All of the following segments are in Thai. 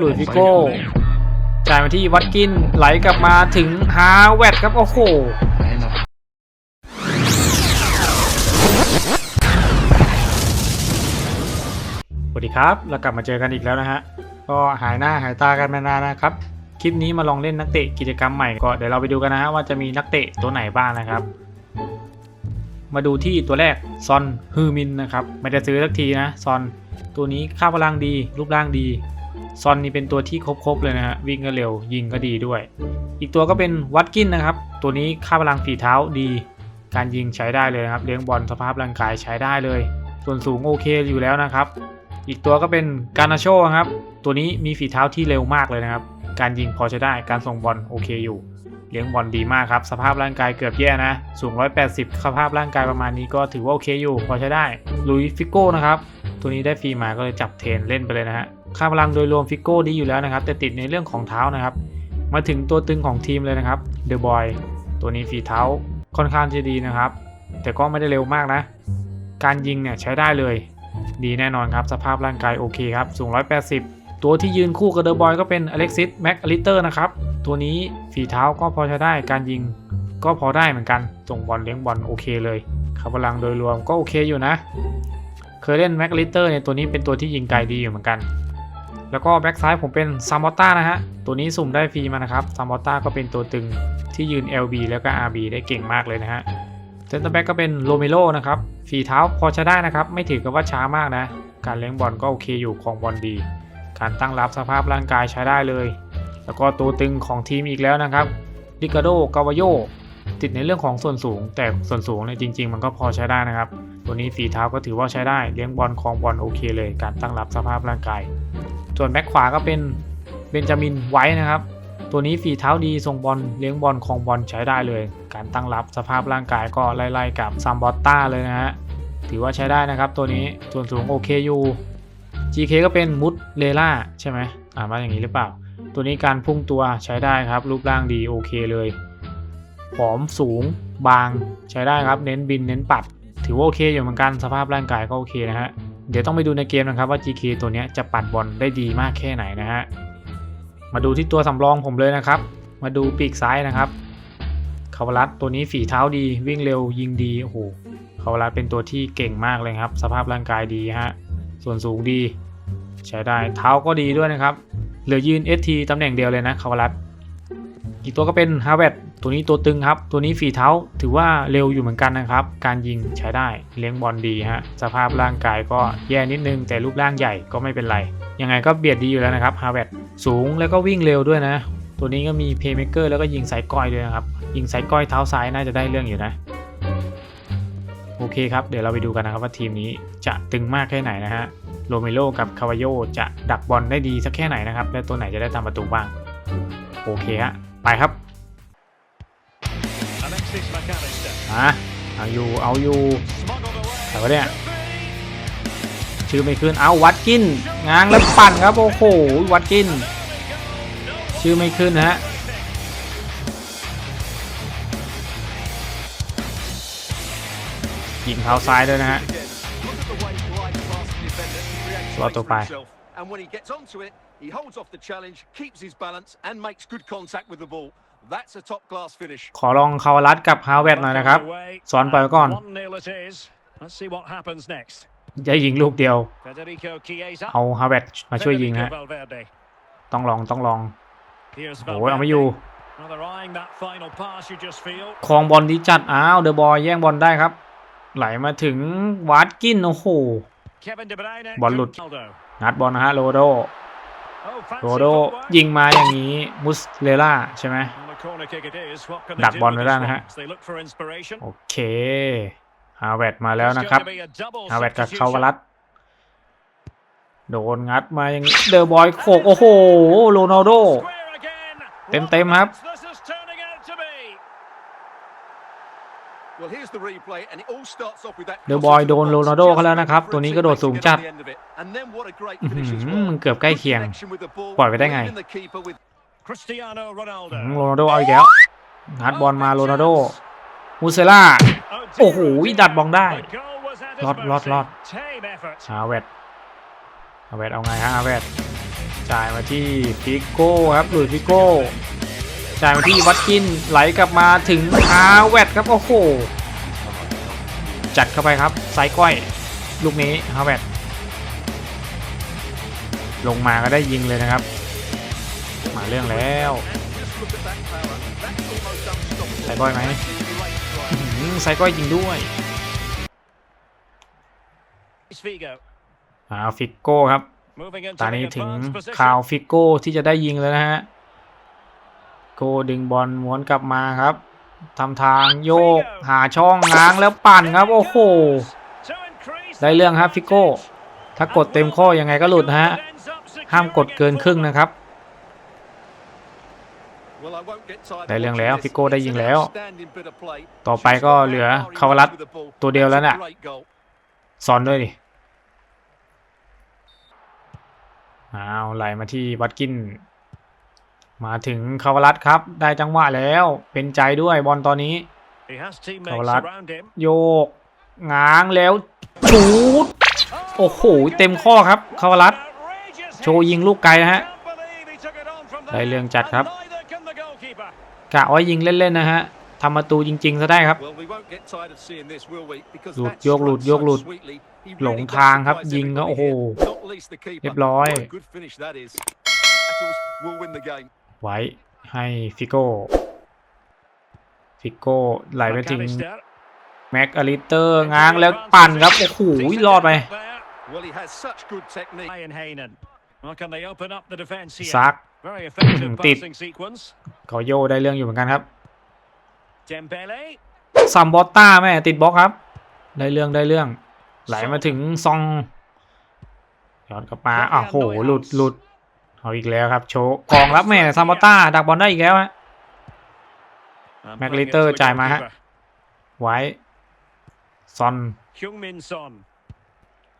หลุยส์ฟิโก้จ่ายมาที่วัดกินไหลกลับมาถึงฮาแวดครับ โอ้โหสวัสดีครับ เรากลับมาเจอกันอีกแล้วนะฮะ ก็หายหน้าหายตากันมานานนะครับ คลิปนี้มาลองเล่นนักเตะกิจกรรมใหม่ก็เดี๋ยวเราไปดูกันนะฮะว่าจะมีนักเตะตัวไหนบ้างนะครับ มาดูที่ตัวแรกซอนฮือมินนะครับ ไม่ได้ซื้อสักทีนะซอนตัวนี้ค่าพลังดีรูปร่างดี ซอนนี่เป็นตัวที่ครบๆเลยนะฮะวิ่งก็เร็วยิงก็ดีด้วย อีกตัวก็เป็นวัดกินนะครับ ตัวนี้ค่าพลังฝีเท้าดี การยิงใช้ได้เลยนะครับ เลี้ยงบอลสภาพร่างกายใช้ได้เลย ส่วนสูงโอเคอยู่แล้วนะครับ อีกตัวก็เป็นการนาโชครับ ตัวนี้มีฝีเท้าที่เร็วมากเลยนะครับ การยิงพอใช้ได้การส่งบอลโอเคอยู่ เลี้ยงบอลดีมากครับ สภาพร่างกายเกือบแย่นะ สูง 180 สภาพร่างกายประมาณนี้ก็ถือว่าโอเคอยู่ พอใช้ได้ลุยฟิโก้นะครับ ตัวนี้ได้ฟรีมาก็เลยจับเทนเล่นไปเลยนะฮะค่าพลังโดยรวมฟิโก้ดีอยู่แล้วนะครับ แต่ติดในเรื่องของเท้านะครับ มาถึงตัวตึงของทีมเลยนะครับเดอะบอยตัวนี้ฝีเท้าค่อนข้างจะดีนะครับ แต่ก็ไม่ได้เร็วมากนะ การยิงเนี่ยใช้ได้เลย ดีแน่นอนครับ สภาพร่างกายโอเคครับ สูง 180 ตัวที่ยืนคู่กับเดอะบอยก็เป็นอเล็กซิสแม็กอลิเตอร์นะครับ ตัวนี้ฝีเท้าก็พอใช้ได้การยิงก็พอได้เหมือนกันส่งบอลเลี้ยงบอลโอเคเลยค่าพลังโดยรวมก็โอเคอยู่นะ เคยเล่นแม็กอลิเตอร์เนี่ยตัวนี้เป็นตัวที่ยิงไกลดีอยู่เหมือนกัน แล้วก็แบ็กซ้ายผมเป็นซามอต้านะฮะ ตัวนี้สุ่มได้ฟรีมานะครับซามอต้าก็เป็นตัวตึงที่ยืน LB แล้วก็ RB ได้เก่งมากเลยนะฮะเซนเตอร์แบ็กก็เป็นโรเมโรนะครับฝีเท้าพอใช้ได้นะครับ ไม่ถือกับว่าช้ามากนะ การเลี้ยงบอลก็โอเคอยู่ของบอลดี การตั้งรับสภาพร่างกายใช้ได้เลย แล้วก็ตัวตึงของทีมอีกแล้วนะครับดิกาโดกาวาโยติดในเรื่องของส่วนสูง แต่ส่วนสูงเนี่ยจริง ๆ มันก็พอใช้ได้นะครับ ตัวนี้ฝีเท้าก็ถือว่าใช้ได้เลี้ยงบอลของบอลโอเคเลย การตั้งรับสภาพร่างกาย ส่วนแบ็คขวาก็เป็นเบนจามินไว้นะครับ ตัวนี้ฝีเท้าดีทรงบอลเลี้ยงบอลของบอลใช้ได้เลย การตั้งรับสภาพร่างกายก็ไล่ๆกับซัมบอตต้าเลยนะฮะถือว่าใช้ได้นะครับ ตัวนี้ส่วนสูงโอเคอยู่ GK ก็เป็นมุดเลล่าใช่ไหมอ่านว่าอย่างนี้หรือเปล่า ตัวนี้การพุ่งตัวใช้ได้ครับ รูปร่างดีโอเคเลยผอมสูงบางใช้ได้ครับ เน้นบินเน้นปัด ถือว่าโอเคอยู่เหมือนกันสภาพร่างกายก็โอเคนะฮะ เดี๋ยวต้องไปดูในเกมนะครับว่า GK ตัวนี้จะปัดบอลได้ดีมากแค่ไหนนะฮะ มาดูที่ตัวสำรองผมเลยนะครับ มาดูปีกซ้ายนะครับคาวรัตตัวนี้ฝีเท้าดีวิ่งเร็วยิงดีโอ้โหคาวรัตเป็นตัวที่เก่งมากเลยครับ สภาพร่างกายดีฮะ ส่วนสูงดี ใช้ได้เท้าก็ดีด้วยนะครับ เหลือยืน ST ตำแหน่งเดียวเลยนะคาวรัตอีกตัวก็เป็นฮาเวดตัวนี้ตัวตึงครับ ตัวนี้ฝีเท้าถือว่าเร็วอยู่เหมือนกันนะครับ การยิงใช้ได้เลี้ยงบอลดีฮะสภาพร่างกายก็แย่นิดนึง แต่รูปร่างใหญ่ก็ไม่เป็นไร ยังไงก็เบียดดีอยู่แล้วนะครับฮาเวดสูงแล้วก็วิ่งเร็วด้วยนะ ตัวนี้ก็มีเพย์เม k เกอร์แล้วก็ยิงไซด์ก้อยด้วยนะครับ ยิงไซด์ก้อยเท้าซ้ายน่าจะได้เรื่องอยู่นะ โอเคครับ เดี๋ยวเราไปดูกันนะครับว่าทีมนี้จะตึงมากแค่ไหนนะฮะ โรเมโลกับคาวาโยจะดักบอลได้ดีสักแค่ไหนนะครับ และตัวไหนจะได้ทำประตูบ้าง โอเคฮะ ไปครับ Alexis McAllister. อะเอาอยู่ เอาอยู่ Smuggled away. แต่ว่าเนี่ย ชื่อไม่ขึ้น เอาวัดกิน ง้างแล้วปั่นครับ โอ้โห วัดกิน ชื่อไม่ขึ้นนะฮะ ยิงเท้าซ้ายด้วยนะฮะ Slot to play. And when he gets onto it, he holds off the challenge, keeps his balance, and makes good contact with the ball. That's a top class finish. ขอลองคาวารัสกับฮาวเวดหน่อยนะครับ สอนปล่อยไว้ก่อน1-0 it is. Let's see what happens next. จะยิงลูกเดียว Federico Chiesa. เอาฮาวเวดมาช่วยยิงนะ Federico ฮะ Valverde. ต้องลองต้องลอง Here's โอ้ยเอาไม่อยู่ Well, they're eyeing that final pass, you just feel. ครองบอลดีจัด อ้าว เดอะบอยแย่งบอลได้ครับ ไหลมาถึงวัดกินโอ้โห Kevin De Bruyne. Ball hụt. Ronaldo. งัดบอลนะฮะโรโด Oh, fancy โรโด footwork. ยิงมาอย่างนี้มุสเลล่าใช่ไหม And the corner kick it is. What can they ดัก do บอล with ไว้ this ได้นะ one? ฮะ As They look for inspiration. โอเคฮาวเวดมาแล้ว It's นะครับ going to be a double ฮาวเวดกับ substitution. คาวารัสโดนงัดมาอย่างนี้เดอะบอยโขกโอ้โหโรนัลโด Square again. เต็มๆครับ What this is turning out to be. Well, here's the replay, and it all starts off with that เดอะบอยโดนโรนัลโดเขาแล้วนะครับ ตัวนี้กระโดดสูงจัด And then what a great อื้อ finish หื as อ well. มันเกือบใกล้เคียง Connection with the ball, ปล่อยไปได้ไง leaving the keeper with Cristiano อืม Ronaldo. โรนัลโดเอาอีกแล้วงัดบอลมาโรนัลโดมูเซล่า โอ้โหดัดบอลได้ The goal was at his รอดรอด mercy. รอด Tame effort. ฮาวเวดฮาวเวดเอาไงฮะฮาวเวดจ่ายมาที่ฟิโก้ครับหลุยส์ฟิโก้ จ่ายมาที่วัตกินไหลกลับมาถึงอาแวดครับ โอ้โห จัดเข้าไปครับไซด์ก้อย ลูกนี้ฮาแวดลงมาก็ได้ยิงเลยนะครับ มาเรื่องแล้วไซก้อยไหมไซก้อยยิงด้วยอ่าฟิกโก้ครับ ตอนนี้ถึง advanced position. ข่าวฟิกโก้ที่จะได้ยิงแล้วนะฮะ โกดึงบอลม้วนกลับมาครับทำทางโยกหาช่องง้างแล้วปั่นครับ โอ้โห To increase ได้เรื่องครับฟิโก้ ถ้ากดเต็มข้อยังไงก็หลุดนะฮะ ห้ามกดเกินครึ่งนะครับ Well, I won't get tired ได้เรื่อง of แล้ว watching ฟิโก้ได้ยิงแล้ว It's an outstanding bit of play. ต่อไปก็เหลือคาวารัตตัวเดียวแล้วน่ะ Great goal. สอนด้วยดิอ้าวไหลมาที่วัตกิน มาถึงคาวารัตครับ ได้จังหวะแล้วเป็นใจด้วยบอลตอนนี้ He has teammates Kawalat. around him. โยกง้างแล้วชูดโอ้โหเต็มข้อครับคาวารัต Outrageous โชว์ยิงลูกไกลนะฮะ Can't believe he took it on from ได้ there. เรื่องจัดครับ And neither can the goalkeeper. กะว่ายิงเล่นๆนะฮะทำประตูจริงๆซะได้ครับ Well, we won't get tired of seeing this, will we? Because หลุด that โยกหลุด struck โยกหลุด so sweetly. He หล really ง does ทางครับ surprise ยิงก็ everybody โอ้โห here, not least the keeper. เรียบร้อย What a good finish that is. Battles will win the game. ไว้ให้ฟิโก้ฟิโก้ไหลไปถึง McAllister. แม็กอลิเตอร์ง้างแล้วปั่นครับ โอ้โห Decent รอดไป effort there. Well, he has such good technique. Ryan Haynen. Well, can they open up the defence here? ซัก Very effective Tịt. passing sequence. ก็โยได้เรื่องอยู่เหมือนกันครับ Dembele. ซัมบอตต้าแม่ติดบล็อกครับ ได้เรื่องได้เรื่อง ไหลมาถึงซองย้อนกลับมาอ้าวโหหลุดหลุด เอาอีกแล้วครับ โชว์กองรับแม่ซัมบอตต้าดักบอลได้อีกแล้วฮะ And Mac playing it Litter to the จ่ายมาฮะ goalkeeper. ไว้ซอน Heung-min Son.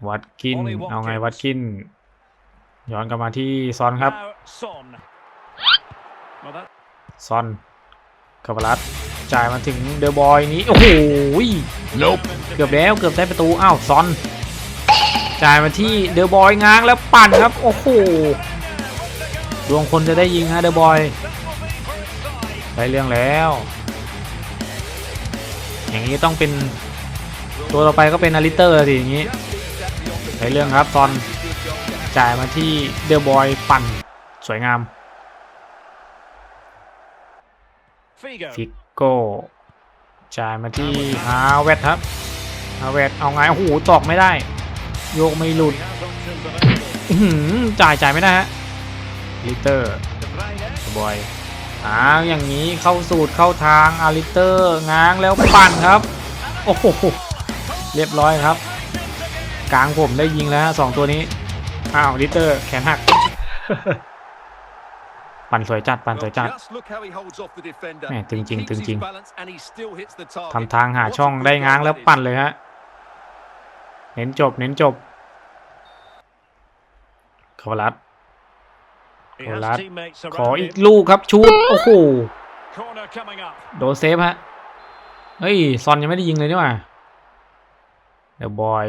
วัดกินเอาไงวัดกิน ย้อนกลับมาที่ซอนครับ Now Son. Well, that ซอนกัปรัตจ่ายมาถึงเดอะบอยนี้ โอ้โหเกือบแล้วเกือบได้ประตูอ้าวซอน จ่ายมาที่เดอะบอยง้างแล้วปั่นครับ โอ้โห ดวงคนจะได้ยิงฮะเดอะบอยได้เรื่องแล้ว อย่างนี้ต้องเป็นตัวต่อไปก็เป็นอาริเตอร์สิอย่างนี้ได้เรื่องครับซอนจ่ายมาที่เดอะบอยปั่นสวยงาม Figo. ฟิกโก้จ่ายมาที่ฮาเวตครับฮาเวตเอาไงโอ้โหตอกไม่ได้ โยกไม่หลุด He has options available. อื้อหือจ่ายจ่ายไม่ได้ฮะ ลิเตอร์ De Bruyne. บอยอ้าวอย่างนี้เข้าสูตรเข้าทางอาริเตอร์ง้างแล้วปั่นครับ โอ้โหเรียบร้อยครับ กลางผมได้ยิงแล้วฮะสองตัวนี้ อ้าวลิเตอร์แขนหัก ปั่นสวยจัด ปั่นสวยจัด Just look how he holds off the defender. แหม่ตึงจริง He keeps ตึงจริง his balance and he still hits the target. ทำทางหา What a ช่อง good ได้ goal ง้างแล้ว that is. ปั่นเลยฮะ เน้นจบเน้นจบคาวารั ต He Kawalat. has teammates ขอ around อีก him. ลูกครับชูดโอ้โห Corner coming up. โดนเซฟฮะเฮ้ยซอนยังไม่ได้ยิงเลยนี่หว่าเดี๋ยวบอย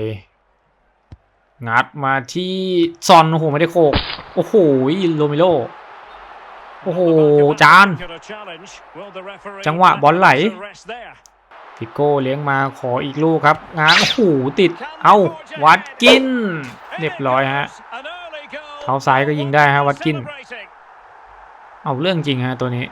งัดมาที่ซอนโอ้โหไม่ได้โขกโอ้โหโรมิโลโอ้โหจาน จังหวะบอลไหลพิโก้เลี้ยงมาขออีกลูกครับง้างโอ้โหติด เอ้าวัดกิน เรียบร้อยฮะเท้าซ้ายก็ยิงได้ฮะวัดกิน เอาเรื่องจริงฮะตัวนี้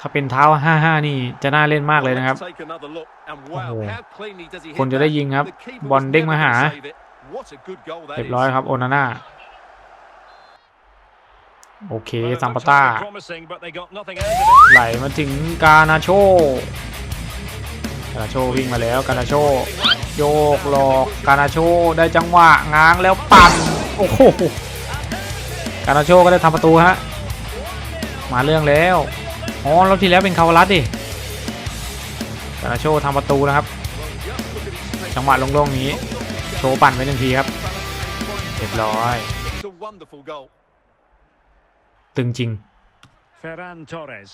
ถ้าเป็นเท้า 5-5 นี่จะน่าเล่นมากเลยนะครับ Let's take another look, and wow, โอ้โห how cleanly does he hit คนจะได้ that? ยิงครับ The keeper บอล was เด้ง never มาหา gonna save it. What a good goal that เรียบ is. ร้อยครับโอนาน่า โอเคซัมปาต้า ไหลมาถึงกานาโชกานาโชวิ่งมาแล้วกานาโชโยกหลอกกานาโชได้จังหวะง้างแล้วปั่น โอ้โหกานาโชก็ได้ทำประตูฮะ มาเรื่องแล้ว อ๋อรอบที่แล้วเป็นคาวารัสดิกานาโชทำประตูนะครับ จังหวะโล่งๆนี้ โชว์ปั่นไว้หนึ่งทีครับ เรียบร้อย It's a wonderful goal. ตึงจริง Ferran Torres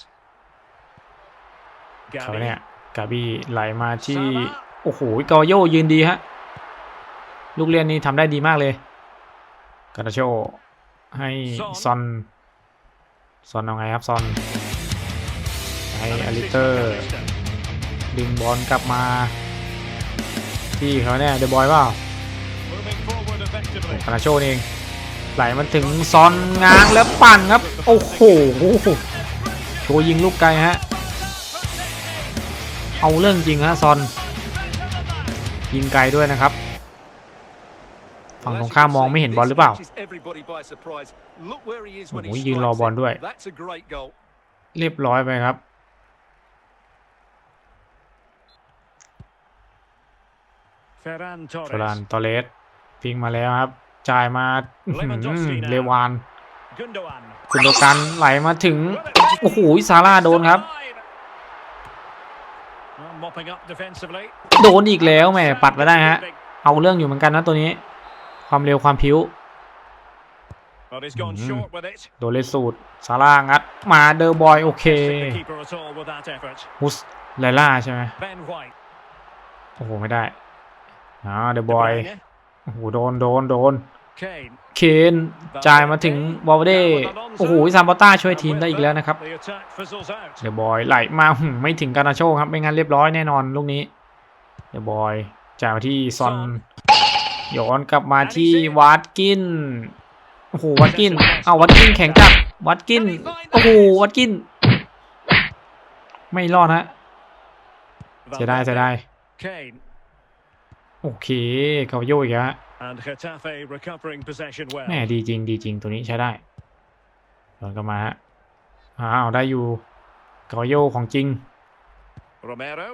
เขาเนี่ยกาบี้ไหลมาที่ โอ้โหกอโยยืนดีฮะ ลูกเรียนนี่ทำได้ดีมากเลย กานาโชให้ซอนซอนเอาไงครับซอนให้อลิเตอร์ ดึงบอลกลับมา ที่เขาเนี่ยเดอะบอยเปล่า Moving forward effectively. คาราโชเองไหลมันถึงซอนง้างแล้วปั่นครับ โอ้โหโชว์ยิงลูกไกลฮะ เอาเรื่องจริงฮะซอน ยิงไกลด้วยนะครับ ฝั่งตรงข้ามมองไม่เห็นบอลหรือเปล่าโอ้โหยืนรอบอลด้วย เรียบร้อยไปครับ Ferran โซลาน Torres. ตอเลสพิงมาแล้วครับ จ่ายมาอื้อหือเลวาน Gundogan. คุณโดกันไหลมาถึง โอ้โหซาร่าโดนครับ Well, mopping up defensively. โดนอีกแล้วแหมปัดไปได้ฮะ เอาเรื่องอยู่เหมือนกันนะตัวนี้ ความเร็วความพิ้ว But he's gone Mhm. short with it. โดนเลนสูตรซาร่างัด มาเดอร์บอย โอเค Didn't the keeper at all with that effort. ฮุสไลล่าใช่ไหม Ben White. โอ้โห ไม่ได้อ่าเดอะ De บอย Bruyne. โอ้โห โดน โดน โดน Kane. เคนจ่ายมาถึงวอลเดโอ้โหซามบอต้าช่วยทีมได้อีกแล้วนะครับ The attack fizzles out. เดอะบอยไหลมาหึ่มไม่ถึงการนาโชครับ ไม่งั้นเรียบร้อยแน่นอนลูกนี้ เดอะบอยจ่ายมาที่ซอน ย้อนกลับมาที่วัดกินโอ้โหวัดกินเอาวัดกินแข็งจัดวัดกินโอ้โหวัดกิน ไม่รอดฮะเสียดายเสียดาย Kane. โอเคคาโยอีกแล้วฮะ And Getafe recovering possession well. แหม่ดีจริงดีจริงตัวนี้ใช้ได้ย้อนกลับมาฮะอ้าวได้อยู่คาโยของจริง Romero.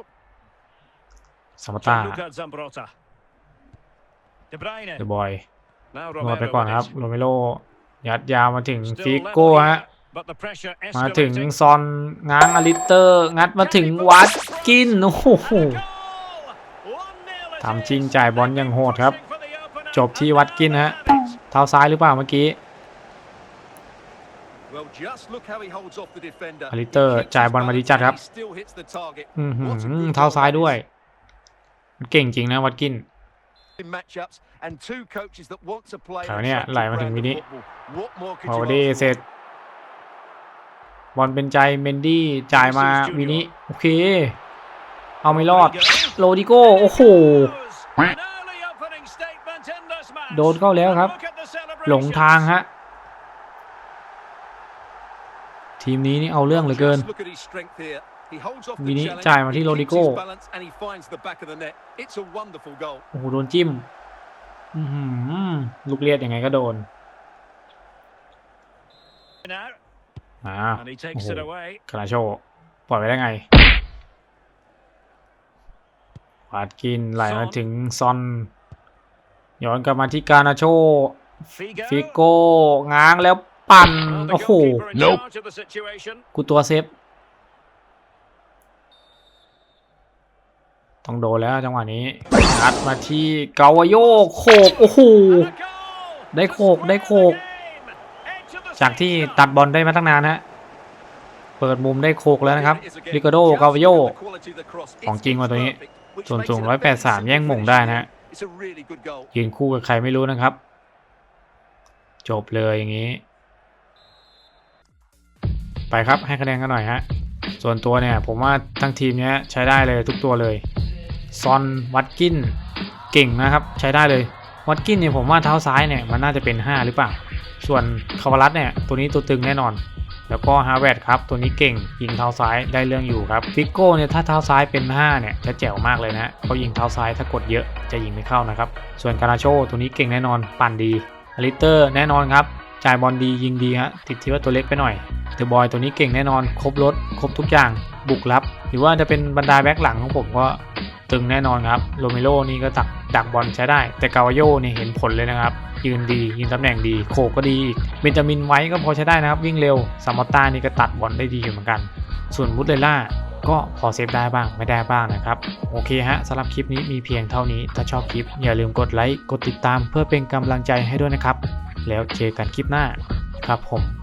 สมตา เดอะบอย Now นวด Romero ไปก่อน with ครับ it. โรเมโรยัดยาวมาถึง Still ฟิ level โก้ here, ฮะ but the pressure มาถึง escalating. ซอนง้างอลิเตอร์ งัดมาถึงวัดกินโอ้โห And a goal! 1-0 it ทำจริง is. จ่ายบอลอย่างโหดครับ Pushing for the opener จบที่วัดกินฮะเท้าซ้ายหรือเปล่าเมื่อกี้ Well, just look how he holds off the defender. อลิเตอร์ He keeps จ่าย his บอลมาดี balance จัดครับ and he still hits the target. อือหือ What a good เท้า goal ซ้าย that ด้วย is. มันเก่งจริงนะวัดกิน In matchups and two coaches that want to play แถว an เนี้ย attractive ไหลมาถึง brand วิ of นิ football. What more could พอ you ดี ask เสร็จ for? บอลเป็นใจเมนดี้จ่ายมาวินิโอเค เอาไม่รอดโรดิโก้โอ้โห An early opening statement in this match. โดนเข้าแล้วครับ Look at the celebrations. หลงทางฮะทีมนี้นี่เอาเรื่องเหลือเกิน Just look at his strength here. He holds off the วินิ challenge, จ่ายมาที่ he โร keeps ดิโก้ his balance and he finds the back of the net. It's a wonderful goal. โอ้โหโดนจิ้มอือหือลูกเลียดยังไงก็โดน Now, อ่า and he โอ้ takes โห it away. คาราโชปล่อยไปได้ไงวาดกินไหลมาถึงซอน ย้อนกลับมาที่กานาโช Figo. ฟิโก้ง้างแล้วปั่น Well, the โอ้โห goalkeeper in charge of the situation. กูตัวเซฟ ต้องโดนแล้วจังหวะนี้งัดมาที่เกาวโยโขกโอ้โหได้โขกได้โขก จากที่ตัดบอลได้มาตั้งนานฮะเปิดมุมได้โขกแล้วนะครับริกาโดกาวโยของจริงว่ะตัวนี้ ส่วนสูง 183 แย่งมงได้นะฮะยืนคู่กับใครไม่รู้นะครับ จบเลยอย่างนี้ ไปครับให้คะแนนกันหน่อยฮะส่วนตัวเนี่ย ผมว่าทั้งทีมเนี้ยใช้ได้เลยทุกตัวเลย ซอนวัดกินเก่งนะครับ ใช้ได้เลยวัดกินเนี่ยผมว่าเท้าซ้ายเนี่ยมันน่าจะเป็น 5 หรือเปล่า ส่วนคาวารัสเนี่ยตัวนี้ตัวตึงแน่นอน แล้วก็ฮาร์เวดครับ ตัวนี้เก่งยิงเท้าซ้ายได้เรื่องอยู่ครับฟิกโก้เนี่ยถ้าเท้าซ้ายเป็น 5 เนี่ยจะแจ๋วมากเลยนะเขายิงเท้าซ้ายถ้ากดเยอะจะยิงไม่เข้านะครับ ส่วนการาโชตัวนี้เก่งแน่นอนปั่นดีอลิเตอร์แน่นอนครับจ่ายบอลดียิงดีฮะติดที่ว่าตัวเล็กไปหน่อยเดอะบอยตัวนี้เก่งแน่นอน ครบรถ ครบทุกอย่าง บุกรับ หรือว่าจะเป็นบรรดาแบ็คหลังของผมก็ ตึงแน่นอนครับโรเมโรนี่ก็ตักดักบอลใช้ได้ แต่กาวโยนี่เห็นผลเลยนะครับ ยืนดียืนตำแหน่งดี โขกก็ดีอีกเบนจามินไว้ก็พอใช้ได้นะครับ วิ่งเร็วซามอตตานี่ก็ตัดบอลได้ดีอยู่เหมือนกัน ส่วนมุดเลล่าก็พอเซฟได้บ้างไม่ได้บ้างนะครับ โอเคฮะสำหรับคลิปนี้มีเพียงเท่านี้ ถ้าชอบคลิป อย่าลืมกดไลค์กดติดตามเพื่อเป็นกำลังใจให้ด้วยนะครับ แล้วเจอกันคลิปหน้าครับผม